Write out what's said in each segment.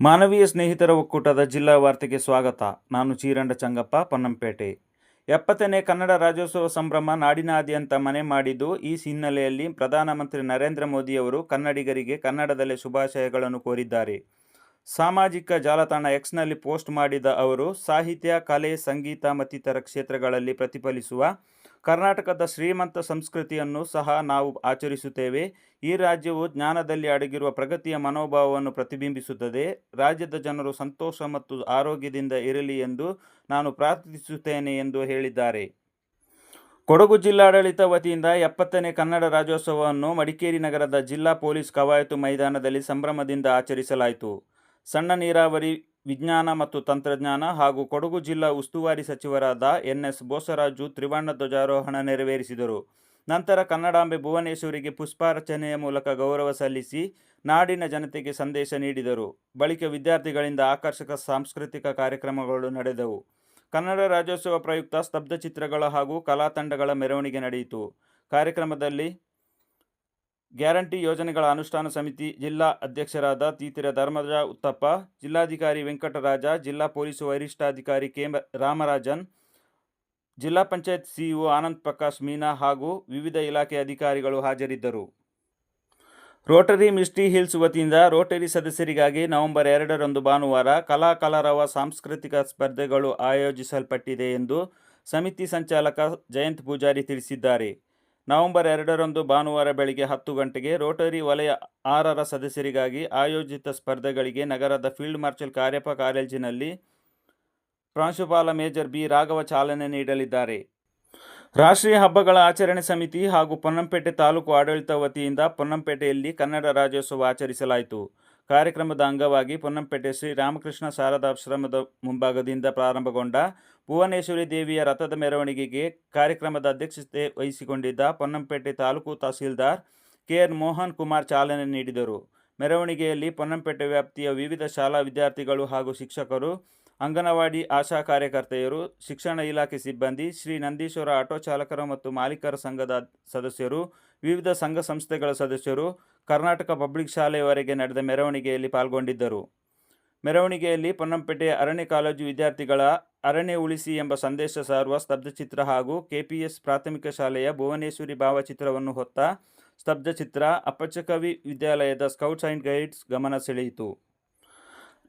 ಮಾನವೀಯ ಸ್ನೇಹಿತರ ಒಕ್ಕೂಟದ ಜಿಲ್ಲಾ ವಾರ್ತೆಗೆ ಸ್ವಾಗತ. ನಾನು ಚೀರಂಡ ಚಂಗಪ್ಪ, ಪೊನ್ನಂಪೇಟೆ. ಎಪ್ಪತ್ತನೇ ಕನ್ನಡ ರಾಜ್ಯೋತ್ಸವ ಸಂಭ್ರಮ ನಾಡಿನಾದ್ಯಂತ ಮನೆ ಮಾಡಿದ್ದು ಈ ಹಿನ್ನೆಲೆಯಲ್ಲಿ ಪ್ರಧಾನಮಂತ್ರಿ ನರೇಂದ್ರ ಮೋದಿಯವರು ಕನ್ನಡಿಗರಿಗೆ ಕನ್ನಡದಲ್ಲೇ ಶುಭಾಶಯಗಳನ್ನು ಕೋರಿದ್ದಾರೆ. ಸಾಮಾಜಿಕ ಜಾಲತಾಣ ಎಕ್ಸ್ನಲ್ಲಿ ಪೋಸ್ಟ್ ಮಾಡಿದ ಅವರು, ಸಾಹಿತ್ಯ, ಕಲೆ, ಸಂಗೀತ ಮತ್ತಿತರ ಕ್ಷೇತ್ರಗಳಲ್ಲಿ ಪ್ರತಿಫಲಿಸುವ ಕರ್ನಾಟಕದ ಶ್ರೀಮಂತ ಸಂಸ್ಕೃತಿಯನ್ನು ಸಹ ನಾವು ಆಚರಿಸುತ್ತೇವೆ. ಈ ರಾಜ್ಯವು ಜ್ಞಾನದಲ್ಲಿ ಅಡಗಿರುವ ಪ್ರಗತಿಯ ಮನೋಭಾವವನ್ನು ಪ್ರತಿಬಿಂಬಿಸುತ್ತದೆ. ರಾಜ್ಯದ ಜನರು ಸಂತೋಷ ಮತ್ತು ಆರೋಗ್ಯದಿಂದ ಇರಲಿ ಎಂದು ನಾನು ಪ್ರಾರ್ಥಿಸುತ್ತೇನೆ ಎಂದು ಹೇಳಿದ್ದಾರೆ. ಕೊಡಗು ಜಿಲ್ಲಾಡಳಿತ ವತಿಯಿಂದ ಎಪ್ಪತ್ತನೇ ಕನ್ನಡ ರಾಜ್ಯೋತ್ಸವವನ್ನು ಮಡಿಕೇರಿ ನಗರದ ಜಿಲ್ಲಾ ಪೊಲೀಸ್ ಕವಾಯತು ಮೈದಾನದಲ್ಲಿ ಸಂಭ್ರಮದಿಂದ ಆಚರಿಸಲಾಯಿತು. ಸಣ್ಣ ನೀರಾವರಿ ವಿಜ್ಞಾನ ಮತ್ತು ತಂತ್ರಜ್ಞಾನ ಹಾಗೂ ಕೊಡಗು ಜಿಲ್ಲಾ ಉಸ್ತುವಾರಿ ಸಚಿವರಾದ ಎನ್ ಎಸ್ ಬೋಸರಾಜು ತ್ರಿವರ್ಣ ಧ್ವಜಾರೋಹಣ ನೆರವೇರಿಸಿದರು. ನಂತರ ಕನ್ನಡಾಂಬೆ ಭುವನೇಶ್ವರಿಗೆ ಪುಷ್ಪಾರ್ಚನೆಯ ಮೂಲಕ ಗೌರವ ಸಲ್ಲಿಸಿ ನಾಡಿನ ಜನತೆಗೆ ಸಂದೇಶ ನೀಡಿದರು. ಬಳಿಕ ವಿದ್ಯಾರ್ಥಿಗಳಿಂದ ಆಕರ್ಷಕ ಸಾಂಸ್ಕೃತಿಕ ಕಾರ್ಯಕ್ರಮಗಳು ನಡೆದವು. ಕನ್ನಡ ರಾಜ್ಯೋತ್ಸವ ಪ್ರಯುಕ್ತ ಸ್ತಬ್ಧ ಚಿತ್ರಗಳ ಹಾಗೂ ಕಲಾತಂಡಗಳ ಮೆರವಣಿಗೆ ನಡೆಯಿತು. ಕಾರ್ಯಕ್ರಮದಲ್ಲಿ ಗ್ಯಾರಂಟಿ ಯೋಜನೆಗಳ ಅನುಷ್ಠಾನ ಸಮಿತಿ ಜಿಲ್ಲಾ ಅಧ್ಯಕ್ಷರಾದ ತೀತಿರ ಧರ್ಮರಾಜ ಉತ್ತಪ್ಪ, ಜಿಲ್ಲಾಧಿಕಾರಿ ವೆಂಕಟರಾಜ, ಜಿಲ್ಲಾ ಪೊಲೀಸ್ ವರಿಷ್ಠಾಧಿಕಾರಿ ಕೆ ರಾಮರಾಜನ್, ಜಿಲ್ಲಾ ಪಂಚಾಯತ್ ಸಿಇಒ ಆನಂದ್ ಪ್ರಕಾಶ್ ಮೀನಾ ಹಾಗೂ ವಿವಿಧ ಇಲಾಖೆ ಅಧಿಕಾರಿಗಳು ಹಾಜರಿದ್ದರು. ರೋಟರಿ ಮಿಸ್ಟಿ ಹಿಲ್ಸ್ ವತಿಯಿಂದ ರೋಟರಿ ಸದಸ್ಯರಿಗಾಗಿ ನವೆಂಬರ್ ಎರಡರಂದು ಭಾನುವಾರ ಕಲಾ ಕಲಾರವ ಸಾಂಸ್ಕೃತಿಕ ಸ್ಪರ್ಧೆಗಳು ಆಯೋಜಿಸಲ್ಪಟ್ಟಿದೆ ಎಂದು ಸಮಿತಿ ಸಂಚಾಲಕ ಜಯಂತ್ ಪೂಜಾರಿ ತಿಳಿಸಿದ್ದಾರೆ. ನವೆಂಬರ್ ಎರಡರಂದು ಭಾನುವಾರ ಬೆಳಗ್ಗೆ ಹತ್ತು ಗಂಟೆಗೆ ರೋಟರಿ ವಲಯ ಆರರ ಸದಸ್ಯರಿಗಾಗಿ ಆಯೋಜಿತ ಸ್ಪರ್ಧೆಗಳಿಗೆ ನಗರದ ಫೀಲ್ಡ್ ಮಾರ್ಷಲ್ ಕಾರ್ಯಪ್ಪ ಕಾಲೇಜಿನಲ್ಲಿ ಪ್ರಾಂಶುಪಾಲ ಮೇಜರ್ ಬಿ ರಾಘವ ಚಾಲನೆ ನೀಡಲಿದ್ದಾರೆ. ರಾಷ್ಟ್ರೀಯ ಹಬ್ಬಗಳ ಆಚರಣೆ ಸಮಿತಿ ಹಾಗೂ ಪೊನ್ನಂಪೇಟೆ ತಾಲೂಕು ಆಡಳಿತ ವತಿಯಿಂದ ಪೊನ್ನಂಪೇಟೆಯಲ್ಲಿ ಕನ್ನಡ ರಾಜ್ಯೋತ್ಸವ ಆಚರಿಸಲಾಯಿತು. ಕಾರ್ಯಕ್ರಮದ ಅಂಗವಾಗಿ ಪೊನ್ನಂಪೇಟೆ ಶ್ರೀ ರಾಮಕೃಷ್ಣ ಶಾರದಾಶ್ರಮದ ಮುಂಭಾಗದಿಂದ ಪ್ರಾರಂಭಗೊಂಡ ಭುವನೇಶ್ವರಿ ದೇವಿಯ ರಥದ ಮೆರವಣಿಗೆಗೆ ಕಾರ್ಯಕ್ರಮದ ಅಧ್ಯಕ್ಷತೆ ವಹಿಸಿಕೊಂಡಿದ್ದ ಪೊನ್ನಂಪೇಟೆ ತಾಲೂಕು ತಹಸೀಲ್ದಾರ್ ಕೆ ಎನ್ ಮೋಹನ್ ಕುಮಾರ್ ಚಾಲನೆ ನೀಡಿದರು. ಮೆರವಣಿಗೆಯಲ್ಲಿ ಪೊನ್ನಂಪೇಟೆ ವ್ಯಾಪ್ತಿಯ ವಿವಿಧ ಶಾಲಾ ವಿದ್ಯಾರ್ಥಿಗಳು ಹಾಗೂ ಶಿಕ್ಷಕರು, ಅಂಗನವಾಡಿ ಆಶಾ ಕಾರ್ಯಕರ್ತೆಯರು, ಶಿಕ್ಷಣ ಇಲಾಖೆ ಸಿಬ್ಬಂದಿ, ಶ್ರೀ ನಂದೀಶ್ವರ ಆಟೋ ಚಾಲಕರ ಮತ್ತು ಮಾಲೀಕರ ಸಂಘದ ಸದಸ್ಯರು, ವಿವಿಧ ಸಂಘ ಸಂಸ್ಥೆಗಳ ಸದಸ್ಯರು ಕರ್ನಾಟಕ ಪಬ್ಲಿಕ್ ಶಾಲೆಯವರೆಗೆ ನಡೆದ ಮೆರವಣಿಗೆಯಲ್ಲಿ ಪಾಲ್ಗೊಂಡಿದ್ದರು. ಮೆರವಣಿಗೆಯಲ್ಲಿ ಪೊನ್ನಂಪೇಟೆ ಅರಣ್ಯ ಕಾಲೇಜು ವಿದ್ಯಾರ್ಥಿಗಳ ಅರಣ್ಯ ಉಳಿಸಿ ಎಂಬ ಸಂದೇಶ ಸಾರುವ ಸ್ತಬ್ಧಚಿತ್ರ ಹಾಗೂ ಕೆಪಿಎಸ್ ಪ್ರಾಥಮಿಕ ಶಾಲೆಯ ಭುವನೇಶ್ವರಿ ಭಾವಚಿತ್ರವನ್ನು ಹೊತ್ತ ಸ್ತಬ್ಧಚಿತ್ರ ಅಪ್ಪಚ್ಚಕವಿ ವಿದ್ಯಾಲಯದ ಸ್ಕೌಟ್ಸ್ ಆ್ಯಂಡ್ ಗೈಡ್ಸ್ ಗಮನ ಸೆಳೆಯಿತು.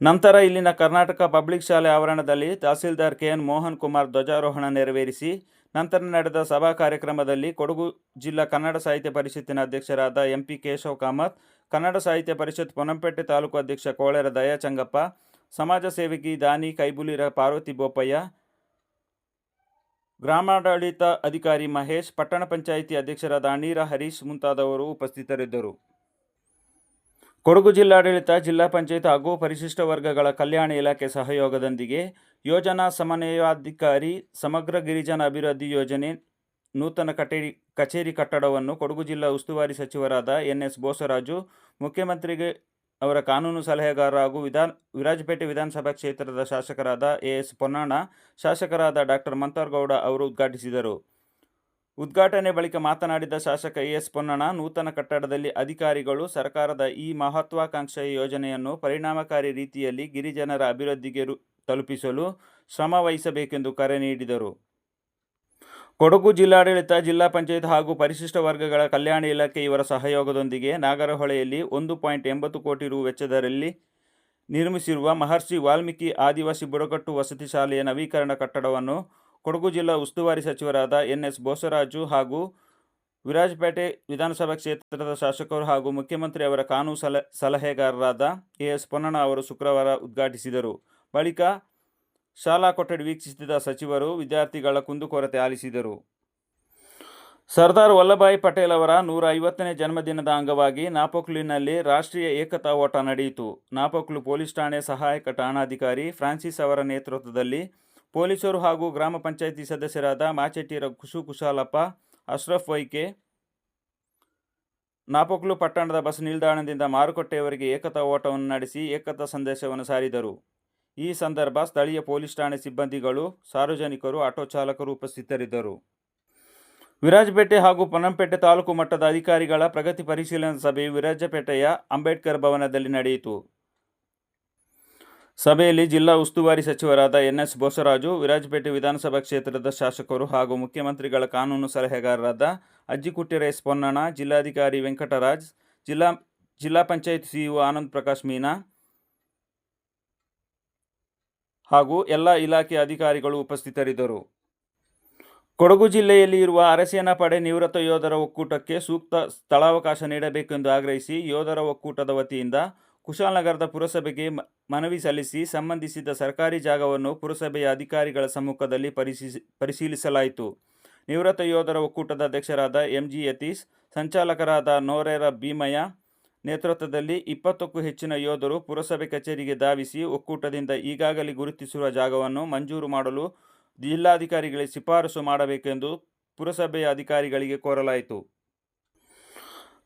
ನಂತರ ಇಲ್ಲಿನ ಕರ್ನಾಟಕ ಪಬ್ಲಿಕ್ ಶಾಲೆ ಆವರಣದಲ್ಲಿ ತಹಸೀಲ್ದಾರ್ ಕೆ ಎನ್ ಮೋಹನ್ ಕುಮಾರ್ ಧ್ವಜಾರೋಹಣ ನೆರವೇರಿಸಿ ನಂತರ ನಡೆದ ಸಭಾ ಕಾರ್ಯಕ್ರಮದಲ್ಲಿ ಕೊಡಗು ಜಿಲ್ಲಾ ಕನ್ನಡ ಸಾಹಿತ್ಯ ಪರಿಷತ್ತಿನ ಅಧ್ಯಕ್ಷರಾದ ಎಂ ಪಿ ಕೇಶವ್ ಕಾಮತ್, ಕನ್ನಡ ಸಾಹಿತ್ಯ ಪರಿಷತ್ ಪೊನಂಪೇಟೆ ತಾಲೂಕು ಅಧ್ಯಕ್ಷ ಕೋಳೆರ ದಯಾಚಂಗಪ್ಪ ಸಮಾಜ ಸೇವಕಿ ದಾನಿ ಕೈಬುಲಿರ ಪಾರ್ವತಿ ಬೋಪಯ್ಯ, ಗ್ರಾಮಾಡಳಿತ ಅಧಿಕಾರಿ ಮಹೇಶ್, ಪಟ್ಟಣ ಪಂಚಾಯಿತಿ ಅಧ್ಯಕ್ಷರಾದ ಅಣೀರ ಹರೀಶ್ ಮುಂತಾದವರು ಉಪಸ್ಥಿತರಿದ್ದರು. ಕೊಡಗು ಜಿಲ್ಲಾಡಳಿತ, ಜಿಲ್ಲಾ ಪಂಚಾಯತ್ ಹಾಗೂ ಪರಿಶಿಷ್ಟ ವರ್ಗಗಳ ಕಲ್ಯಾಣ ಇಲಾಖೆ ಸಹಯೋಗದೊಂದಿಗೆ ಯೋಜನಾ ಸಮನ್ವಯಾಧಿಕಾರಿ, ಸಮಗ್ರ ಗಿರಿಜನ ಅಭಿವೃದ್ಧಿ ಯೋಜನೆ, ನೂತನ ಕಟೇರಿ, ಕಚೇರಿ ಕಟ್ಟಡವನ್ನು ಕೊಡಗು ಜಿಲ್ಲಾ ಉಸ್ತುವಾರಿ ಸಚಿವರಾದ ಎನ್ ಎಸ್ ಬೋಸರಾಜು, ಮುಖ್ಯಮಂತ್ರಿಗೆ ಅವರ ಕಾನೂನು ಸಲಹೆಗಾರ ಹಾಗೂ ವಿಧಾನ, ವಿರಾಜಪೇಟೆ ವಿಧಾನಸಭಾ ಕ್ಷೇತ್ರದ ಶಾಸಕರಾದ ಎ ಎಸ್ ಪೊನ್ನಣ್ಣ ಶಾಸಕರಾದ ಡಾಕ್ಟರ್ ಮಂತರ್ಗೌಡ ಅವರು ಉದ್ಘಾಟಿಸಿದರು. ಉದ್ಘಾಟನೆ ಬಳಿಕ ಮಾತನಾಡಿದ ಶಾಸಕ ಎ ಎಸ್ ಪೊನ್ನಣ, ನೂತನ ಕಟ್ಟಡದಲ್ಲಿ ಅಧಿಕಾರಿಗಳು ಸರ್ಕಾರದ ಈ ಮಹತ್ವಾಕಾಂಕ್ಷೆಯ ಯೋಜನೆಯನ್ನು ಪರಿಣಾಮಕಾರಿ ರೀತಿಯಲ್ಲಿ ಗಿರಿಜನರ ಅಭಿವೃದ್ಧಿಗೆ ತಲುಪಿಸಲು ಶ್ರಮ ವಹಿಸಬೇಕೆಂದು ಕರೆ ನೀಡಿದರು. ಕೊಡಗು ಜಿಲ್ಲಾಡಳಿತ, ಜಿಲ್ಲಾ ಪಂಚಾಯತ್ ಹಾಗೂ ಪರಿಶಿಷ್ಟ ವರ್ಗಗಳ ಕಲ್ಯಾಣ ಇಲಾಖೆ ಇವರ ಸಹಯೋಗದೊಂದಿಗೆ ನಾಗರಹೊಳೆಯಲ್ಲಿ ಒಂದು ಪಾಯಿಂಟ್ ಎಂಬತ್ತು ಕೋಟಿ ರು ವೆಚ್ಚದಲ್ಲಿ ನಿರ್ಮಿಸಿರುವ ಮಹರ್ಷಿ ವಾಲ್ಮೀಕಿ ಆದಿವಾಸಿ ಬುಡಕಟ್ಟು ವಸತಿ ಶಾಲೆಯ ನವೀಕರಣ ಕಟ್ಟಡವನ್ನು ಕೊಡಗು ಜಿಲ್ಲಾ ಉಸ್ತುವಾರಿ ಸಚಿವರಾದ ಎನ್ ಎಸ್ ಬೋಸರಾಜು ಹಾಗೂ ವಿರಾಜಪೇಟೆ ವಿಧಾನಸಭಾ ಕ್ಷೇತ್ರದ ಶಾಸಕರು ಹಾಗೂ ಮುಖ್ಯಮಂತ್ರಿ ಅವರ ಕಾನೂನು ಸಲ, ಸಲಹೆಗಾರರಾದ ಎ ಎಸ್ ಪೊನ್ನಣ್ಣ ಅವರು ಶುಕ್ರವಾರ ಉದ್ಘಾಟಿಸಿದರು. ಬಳಿಕ ಶಾಲಾ ಕೊಠಡಿ ವೀಕ್ಷಿಸಿದ ಸಚಿವರು ವಿದ್ಯಾರ್ಥಿಗಳ ಕುಂದುಕೊರತೆ ಆಲಿಸಿದರು. ಸರ್ದಾರ್ ವಲ್ಲಭಾಯಿ ಪಟೇಲ್ ಅವರ ನೂರ ಐವತ್ತನೇ ಜನ್ಮದಿನದ ಅಂಗವಾಗಿ ನಾಪೋಕ್ಲಿನಲ್ಲಿ ರಾಷ್ಟ್ರೀಯ ಏಕತಾ ಓಟ ನಡೆಯಿತು. ನಾಪೋಕ್ಲು ಪೊಲೀಸ್ ಠಾಣೆ ಸಹಾಯಕ ಠಾಣಾಧಿಕಾರಿ ಫ್ರಾನ್ಸಿಸ್ ಅವರ ನೇತೃತ್ವದಲ್ಲಿ ಪೊಲೀಸರು ಹಾಗೂ ಗ್ರಾಮ ಪಂಚಾಯಿತಿ ಸದಸ್ಯರಾದ ಮಾಚೆಟ್ಟಿರ ಕುಸು ಕುಶಾಲಪ್ಪ, ಅಶ್ರಫ್ ವೈಕೆ, ನಾಪೋಕ್ಲು ಪಟ್ಟಣದ ಬಸ್ ನಿಲ್ದಾಣದಿಂದ ಮಾರುಕಟ್ಟೆಯವರೆಗೆ ಏಕತಾ ಓಟವನ್ನು ನಡೆಸಿ ಏಕತಾ ಸಂದೇಶವನ್ನು ಸಾರಿದರು. ಈ ಸಂದರ್ಭ ಸ್ಥಳೀಯ ಪೊಲೀಸ್ ಠಾಣೆ ಸಿಬ್ಬಂದಿಗಳು, ಸಾರ್ವಜನಿಕರು, ಆಟೋ ಚಾಲಕರು ಉಪಸ್ಥಿತರಿದ್ದರು. ವಿರಾಜಪೇಟೆ ಹಾಗೂ ಪೊನ್ನಂಪೇಟೆ ತಾಲೂಕು ಮಟ್ಟದ ಅಧಿಕಾರಿಗಳ ಪ್ರಗತಿ ಪರಿಶೀಲನಾ ಸಭೆಯು ವಿರಾಜಪೇಟೆಯ ಅಂಬೇಡ್ಕರ್ ಭವನದಲ್ಲಿ ನಡೆಯಿತು. ಸಭೆಯಲ್ಲಿ ಜಿಲ್ಲಾ ಉಸ್ತುವಾರಿ ಸಚಿವರಾದ ಎನ್ಎಸ್ ಬೋಸರಾಜು ವಿರಾಜಪೇಟೆ ವಿಧಾನಸಭಾ ಕ್ಷೇತ್ರದ ಶಾಸಕರು ಹಾಗೂ ಮುಖ್ಯಮಂತ್ರಿಗಳ ಕಾನೂನು ಸಲಹೆಗಾರರಾದ ಅಜ್ಜಿಕುಟ್ಟಿರ ಎಸ್ ಪೊನ್ನಣ ಜಿಲ್ಲಾಧಿಕಾರಿ ವೆಂಕಟರಾಜ್, ಜಿಲ್ಲಾ ಜಿಲ್ಲಾ ಪಂಚಾಯತ್ ಸಿಇಒ ಆನಂದ್ ಪ್ರಕಾಶ್ ಮೀನಾ ಹಾಗೂ ಎಲ್ಲ ಇಲಾಖೆ ಅಧಿಕಾರಿಗಳು ಉಪಸ್ಥಿತರಿದ್ದರು. ಕೊಡಗು ಜಿಲ್ಲೆಯಲ್ಲಿ ಇರುವ ಅರಸೇನಾ ಪಡೆ ನಿವೃತ್ತ ಯೋಧರ ಒಕ್ಕೂಟಕ್ಕೆ ಸೂಕ್ತ ಸ್ಥಳಾವಕಾಶ ನೀಡಬೇಕೆಂದು ಆಗ್ರಹಿಸಿ ಯೋಧರ ಒಕ್ಕೂಟದ ವತಿಯಿಂದ ಕುಶಾಲನಗರದ ಪುರಸಭೆಗೆ ಮನವಿ ಸಲ್ಲಿಸಿ ಸಂಬಂಧಿಸಿದ ಸರ್ಕಾರಿ ಜಾಗವನ್ನು ಪುರಸಭೆಯ ಅಧಿಕಾರಿಗಳ ಸಮ್ಮುಖದಲ್ಲಿ ಪರಿಶೀಲಿಸಿ ಪರಿಶೀಲಿಸಲಾಯಿತು. ನಿವೃತ್ತ ಯೋಧರ ಒಕ್ಕೂಟದ ಅಧ್ಯಕ್ಷರಾದ ಎಂಜಿ ಯತೀಶ್, ಸಂಚಾಲಕರಾದ ನೋರೇರ ಭೀಮಯ್ಯ ನೇತೃತ್ವದಲ್ಲಿ ಇಪ್ಪತ್ತಕ್ಕೂ ಹೆಚ್ಚಿನ ಯೋಧರು ಪುರಸಭೆ ಕಚೇರಿಗೆ ಧಾವಿಸಿ ಒಕ್ಕೂಟದಿಂದ ಈಗಾಗಲೇ ಗುರುತಿಸಿರುವ ಜಾಗವನ್ನು ಮಂಜೂರು ಮಾಡಲು ಜಿಲ್ಲಾಧಿಕಾರಿಗಳಿಗೆ ಶಿಫಾರಸು ಮಾಡಬೇಕೆಂದು ಪುರಸಭೆಯ ಅಧಿಕಾರಿಗಳಿಗೆ ಕೋರಲಾಯಿತು.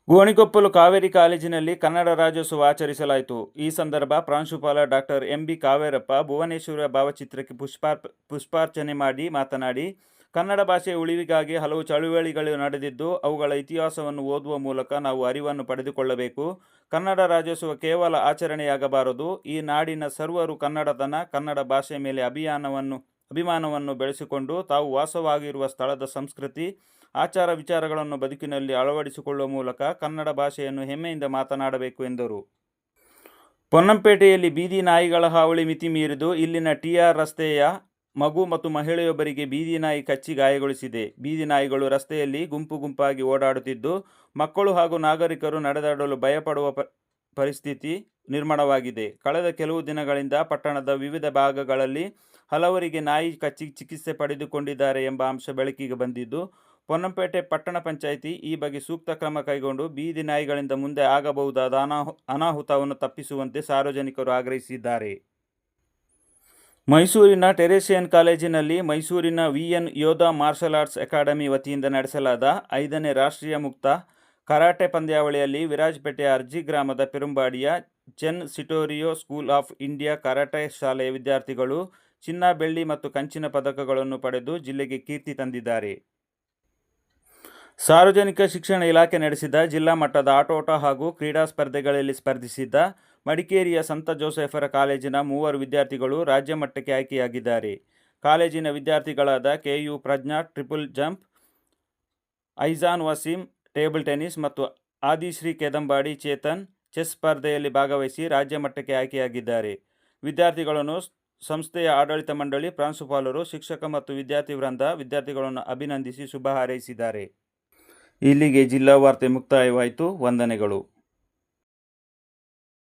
ಗೋಣಿಕೊಪ್ಪಲು ಕಾವೇರಿ ಕಾಲೇಜಿನಲ್ಲಿ ಕನ್ನಡ ರಾಜ್ಯೋತ್ಸವ ಆಚರಿಸಲಾಯಿತು. ಈ ಸಂದರ್ಭ ಪ್ರಾಂಶುಪಾಲ doctor M B Kaverappa Bhuvaneshwara ಭಾವಚಿತ್ರಕ್ಕೆ ಪುಷ್ಪಾರ್ಪ, ಪುಷ್ಪಾರ್ಚನೆ ಮಾಡಿ ಮಾತನಾಡಿ ಕನ್ನಡ ಭಾಷೆಯ ಉಳಿವಿಗಾಗಿ ಹಲವು ಚಳುವಳಿಗಳು ನಡೆದಿದ್ದು, ಅವುಗಳ ಇತಿಹಾಸವನ್ನು ಓದುವ ಮೂಲಕ ನಾವು ಅರಿವನ್ನು ಪಡೆದುಕೊಳ್ಳಬೇಕು. ಕನ್ನಡ ರಾಜ್ಯೋತ್ಸವ ಕೇವಲ ಆಚರಣೆಯಾಗಬಾರದು. ಈ ನಾಡಿನ ಸರ್ವರು ಕನ್ನಡತನ, ಕನ್ನಡ ಭಾಷೆಯ ಮೇಲೆ ಅಭಿಯಾನವನ್ನು, ಅಭಿಮಾನವನ್ನು ಬೆಳೆಸಿಕೊಂಡು ತಾವು ವಾಸವಾಗಿರುವ ಸ್ಥಳದ ಸಂಸ್ಕೃತಿ, ಆಚಾರ ವಿಚಾರಗಳನ್ನು ಬದುಕಿನಲ್ಲಿ ಅಳವಡಿಸಿಕೊಳ್ಳುವ ಮೂಲಕ ಕನ್ನಡ ಭಾಷೆಯನ್ನು ಹೆಮ್ಮೆಯಿಂದ ಮಾತನಾಡಬೇಕು ಎಂದರು. ಪೊನ್ನಂಪೇಟೆಯಲ್ಲಿ ಬೀದಿ ನಾಯಿಗಳ ಹಾವಳಿ ಮಿತಿ ಮೀರಿದು ಇಲ್ಲಿನ ಟಿಆರ್ ರಸ್ತೆಯ ಮಗು ಮತ್ತು ಮಹಿಳೆಯೊಬ್ಬರಿಗೆ ಬೀದಿ ನಾಯಿ ಕಚ್ಚಿ ಗಾಯಗೊಳಿಸಿದೆ. ಬೀದಿ ನಾಯಿಗಳು ರಸ್ತೆಯಲ್ಲಿ ಗುಂಪು ಗುಂಪಾಗಿ ಓಡಾಡುತ್ತಿದ್ದು, ಮಕ್ಕಳು ಹಾಗೂ ನಾಗರಿಕರು ನಡೆದಾಡಲು ಭಯಪಡುವ ಪರಿಸ್ಥಿತಿ ನಿರ್ಮಾಣವಾಗಿದೆ. ಕಳೆದ ಕೆಲವು ದಿನಗಳಿಂದ ಪಟ್ಟಣದ ವಿವಿಧ ಭಾಗಗಳಲ್ಲಿ ಹಲವರಿಗೆ ನಾಯಿ ಕಚ್ಚಿ ಚಿಕಿತ್ಸೆ ಪಡೆದುಕೊಂಡಿದ್ದಾರೆ ಎಂಬ ಅಂಶ ಬೆಳಕಿಗೆ ಬಂದಿದ್ದು, ಪೊನ್ನಂಪೇಟೆ ಪಟ್ಟಣ ಪಂಚಾಯಿತಿ ಈ ಬಗ್ಗೆ ಸೂಕ್ತ ಕ್ರಮ ಕೈಗೊಂಡು ಬೀದಿ ನಾಯಿಗಳಿಂದ ಮುಂದೆ ಆಗಬಹುದಾದ ಅನಾಹು, ಅನಾಹುತವನ್ನು ತಪ್ಪಿಸುವಂತೆ ಸಾರ್ವಜನಿಕರು ಆಗ್ರಹಿಸಿದ್ದಾರೆ. ಮೈಸೂರಿನ ಟೆರೇಸಿಯನ್ ಕಾಲೇಜಿನಲ್ಲಿ ಮೈಸೂರಿನ ವಿಎನ್ ಯೋಧ ಮಾರ್ಷಲ್ ಆರ್ಟ್ಸ್ ಅಕಾಡೆಮಿ ವತಿಯಿಂದ ನಡೆಸಲಾದ ಐದನೇ ರಾಷ್ಟ್ರೀಯ ಮುಕ್ತ ಕರಾಟೆ ಪಂದ್ಯಾವಳಿಯಲ್ಲಿ ವಿರಾಜಪೇಟೆಯ ಅರ್ಜಿ ಗ್ರಾಮದ ಪೆರುಂಬಾಡಿಯ ಚೆನ್ ಸಿಟೋರಿಯೋ ಸ್ಕೂಲ್ ಆಫ್ ಇಂಡಿಯಾ ಕರಾಟೆ ಶಾಲೆಯ ವಿದ್ಯಾರ್ಥಿಗಳು ಚಿನ್ನ, ಬೆಳ್ಳಿ ಮತ್ತು ಕಂಚಿನ ಪದಕಗಳನ್ನು ಪಡೆದು ಜಿಲ್ಲೆಗೆ ಕೀರ್ತಿ ತಂದಿದ್ದಾರೆ. ಸಾರ್ವಜನಿಕ ಶಿಕ್ಷಣ ಇಲಾಖೆ ನಡೆಸಿದ ಜಿಲ್ಲಾ ಮಟ್ಟದ ಆಟೋಟ ಹಾಗೂ ಕ್ರೀಡಾ ಸ್ಪರ್ಧೆಗಳಲ್ಲಿ ಸ್ಪರ್ಧಿಸಿದ್ದ ಮಡಿಕೇರಿಯ ಸಂತ ಜೋಸೆಫರ ಕಾಲೇಜಿನ ಮೂವರು ವಿದ್ಯಾರ್ಥಿಗಳು ರಾಜ್ಯ ಮಟ್ಟಕ್ಕೆ ಆಯ್ಕೆಯಾಗಿದ್ದಾರೆ. ಕಾಲೇಜಿನ ವಿದ್ಯಾರ್ಥಿಗಳಾದ K U Prajna, triple jump, Aizan Waseem, table tennis ಮತ್ತು ಆದಿಶ್ರೀ ಕೆದಂಬಾಡಿ ಚೇತನ್ ಚೆಸ್ ಸ್ಪರ್ಧೆಯಲ್ಲಿ ಭಾಗವಹಿಸಿ ರಾಜ್ಯ ಮಟ್ಟಕ್ಕೆ ಆಯ್ಕೆಯಾಗಿದ್ದಾರೆ. ವಿದ್ಯಾರ್ಥಿಗಳನ್ನು ಸಂಸ್ಥೆಯ ಆಡಳಿತ ಮಂಡಳಿ, ಪ್ರಾಂಶುಪಾಲರು, ಶಿಕ್ಷಕ ಮತ್ತು ವಿದ್ಯಾರ್ಥಿ ವೃಂದ ವಿದ್ಯಾರ್ಥಿಗಳನ್ನು ಅಭಿನಂದಿಸಿ ಶುಭ ಹಾರೈಸಿದ್ದಾರೆ. ಇಲ್ಲಿಗೆ ಜಿಲ್ಲಾ ವಾರ್ತೆ ಮುಕ್ತಾಯವಾಯಿತು. ವಂದನೆಗಳು.